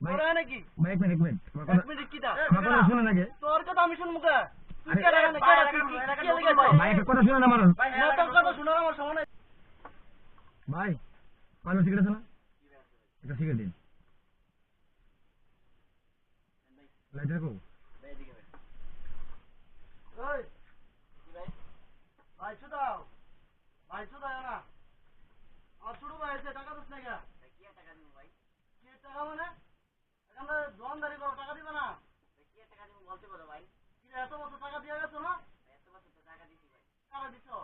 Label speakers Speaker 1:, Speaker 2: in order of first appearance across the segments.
Speaker 1: ভাই
Speaker 2: নাকি?
Speaker 1: ভাই ভাই ভাই পাঁচটা সিগারেট আছে না? একটা সিগারেট দিন। লাইট রাখো
Speaker 2: ভাই চুদাও ভাই চুদাও না আর ছোট ভাই টাকা দিস না কে? কি টাকা মানে এখানে দোয়ানদারি করো টাকা দিবে না কি এত বছর টাকা দিয়ে গেছো না? টাকা দিছো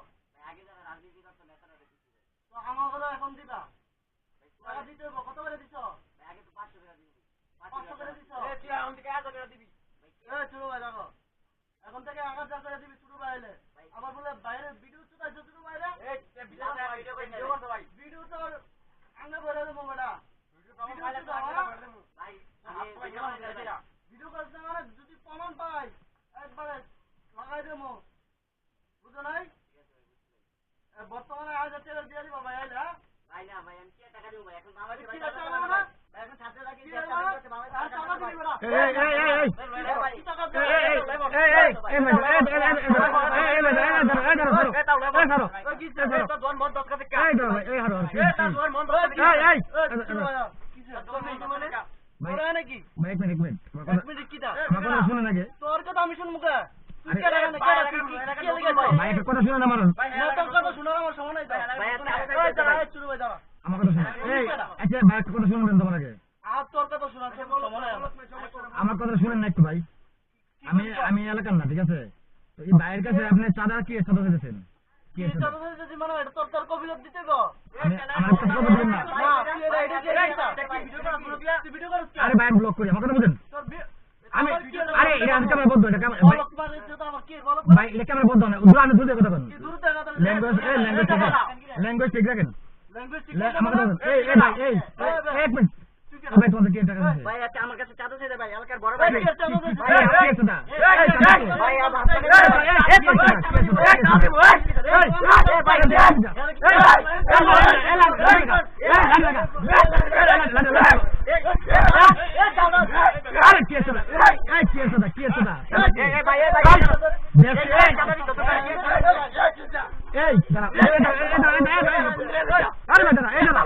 Speaker 2: তো আমার কথা এখন দিবা? টাকা দিতে হইব। কত করে দিছো? পাঁচশো করে দিছো? এই ছোট ভাই দেখো এখন থেকে আগার যা করে দিবি ছোট ভাই এলে। আবার বলে বাইরে ভিডিও চুদাইছো ছোট ভাইরে ভিডিও তো আঙ্গে ভরে দেবো বেটা ভিডিও করছে মানে যদি প্রমাণ পাই একবারে লাগাই দেবো বুঝো নাই এ, বর্তমানে আজ হাজার টাকা দিয়ে দিবা ভাই আইলে হ্যাঁ? কি টাকা দেবো না? কি দেবো না? আর টাকা দিবি বেটা।
Speaker 1: এই, এই, এই, এই, এই।
Speaker 2: কি টাকা
Speaker 1: এই,
Speaker 2: দিবি?
Speaker 1: এই, এই, এই, এই, এই, ভাই, এই, এই, এই, এই, এই, এই, এই, ভাই, এই, ধরো, এই, ধরো, ধরো। এই, ধরো। এই, ধরো। এই, ধরো, ভাই, এই, ধরো, কি, কি? এই, এই,
Speaker 2: এ,
Speaker 1: এই,
Speaker 2: ছোট ভাইয়া, কিসে? তোর মেয়ে মানে?
Speaker 1: ভাই,
Speaker 2: ওরা নাকি?
Speaker 1: ভাই, এক মিনিট, এক মিনিট। আমার
Speaker 2: তোর কথা আমি শুনব
Speaker 1: কথা শুনে না
Speaker 2: তোর কথা শোনার আমার সময় নাই
Speaker 1: আমার কথা শুনে। এই আচ্ছা ভাই একটা কথা শুনবেন তোমার আগে?
Speaker 2: আমার।
Speaker 1: কথা শুনেন না একটু ভাই। আমি আমি এলাকার না ঠিক আছে? এই ভাইয়ের কাছে আপনি চাঁদা কি চাঁদা দিতেছেন কি
Speaker 2: কি
Speaker 1: চাঁদা?
Speaker 2: চাঁদা যদি মানে এটা তোর তোর কবিলত দিতে গো।
Speaker 1: আমি আমার একটা কথা বলবেন না।
Speaker 2: না, তুই এটা এটা দিয়ে দিস না। তুই ভিডিও করিস কে?
Speaker 1: আরে ভাই ব্লক করি আমার কথা বুঝেন? আমি আরে এটা আমি ক্যামেরা বন্ধ এটা ভাই
Speaker 2: বলক মারিস তো আমার কি বলক
Speaker 1: ভাই এটা ক্যামেরা বন্ধ না আমি দূরে কথা বলুন
Speaker 2: কি দূর থেকে কথা
Speaker 1: ল্যাঙ্গুয়েজ এই ল্যাঙ্গুয়েজ ঠিক ল্যাঙ্গুয়েজ ঠিক রাখেন। এক মিনিট ভাই তোমাদের কি টাকা আছে
Speaker 3: ভাই আচ্ছা আমার কাছে চাঁদা চাইতে ভাই এলাকার বড়
Speaker 2: ভাই,
Speaker 3: ভাই
Speaker 2: চাঁদা দিছিস?
Speaker 1: ভাই কি আছে ভাই
Speaker 2: এই, ভাই এই, এই,
Speaker 3: ভাই
Speaker 2: এই, এই, এই,
Speaker 1: এই, কি আছে না? কি আছে না? কি আছে না? এই, এই, ভাই, এই, এই, এই, আরে কি আছে না? এই, কি আছে না? কি আছে না? দেখছি, এই, এই, দাঁড়া, এই, দাঁড়া, এই, দাঁড়া, এই,